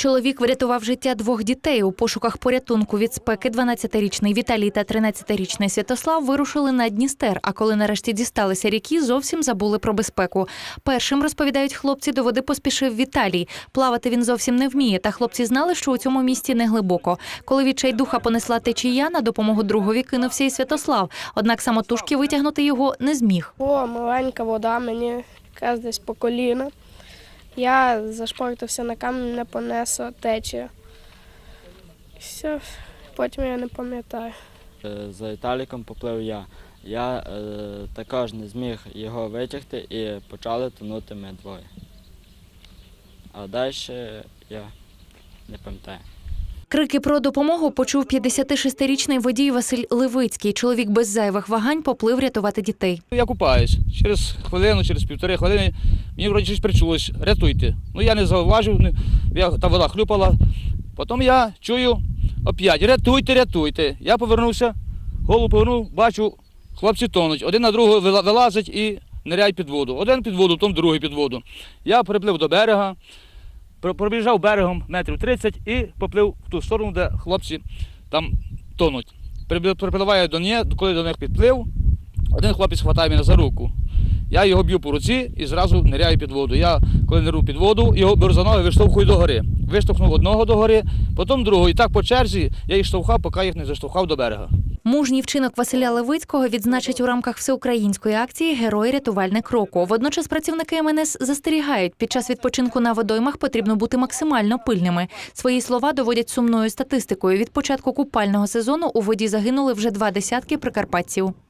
Чоловік врятував життя двох дітей у пошуках порятунку від спеки. 12-річний Віталій та 13-річний Святослав вирушили на Дністер. А коли нарешті дісталися ріки, зовсім забули про безпеку. Першим розповідають хлопці, до води поспішив Віталій. Плавати він зовсім не вміє. Та хлопці знали, що у цьому місті не глибоко. Коли відчайдуха понесла течія, на допомогу другові кинувся і Святослав. Однак самотужки витягнути його не зміг. О, маленька вода, мені якась десь по коліна. Я зашпортився на камінь, не понесла течія. Все, потім я не пам'ятаю. Е, За Італіком поплив я. Я е, також не зміг його витягти і почали тонути ми двоє. А далі я не пам'ятаю. Крики про допомогу почув 56-річний водій Василь Левицький. Чоловік без зайвих вагань поплив рятувати дітей. Я купаюсь. Через хвилину, через півтори хвилини мені вроді щось причулось. Рятуйте. Ну я не зауважив, я, та вода хлюпала. Потім я чую оп'ять, рятуйте, рятуйте. Я повернувся, голову повернув, бачу, хлопці тонуть. Один на другого вила- вилазить і ниряють під воду. Один під воду, потім другий під воду. Я приплив до берега, пробіжав берегом метрів 30 і поплив в ту сторону, де хлопці там тонуть. Припливаю до них, коли до них підплив, один хлопець хватає мене за руку. Я його б'ю по руці і зразу ниряю під воду. Я, коли ниру під воду, його беру за ноги, виштовхую до гори. Виштовхнув одного до гори, потім другого. І так по черзі я їх штовхав, поки їх не заштовхав до берега. Мужній вчинок Василя Левицького відзначать у рамках всеукраїнської акції Герой рятувальник року. Водночас працівники МНС застерігають, під час відпочинку на водоймах потрібно бути максимально пильними. Свої слова доводять сумною статистикою. Від початку купального сезону у воді загинули вже два десятки прикарпатців.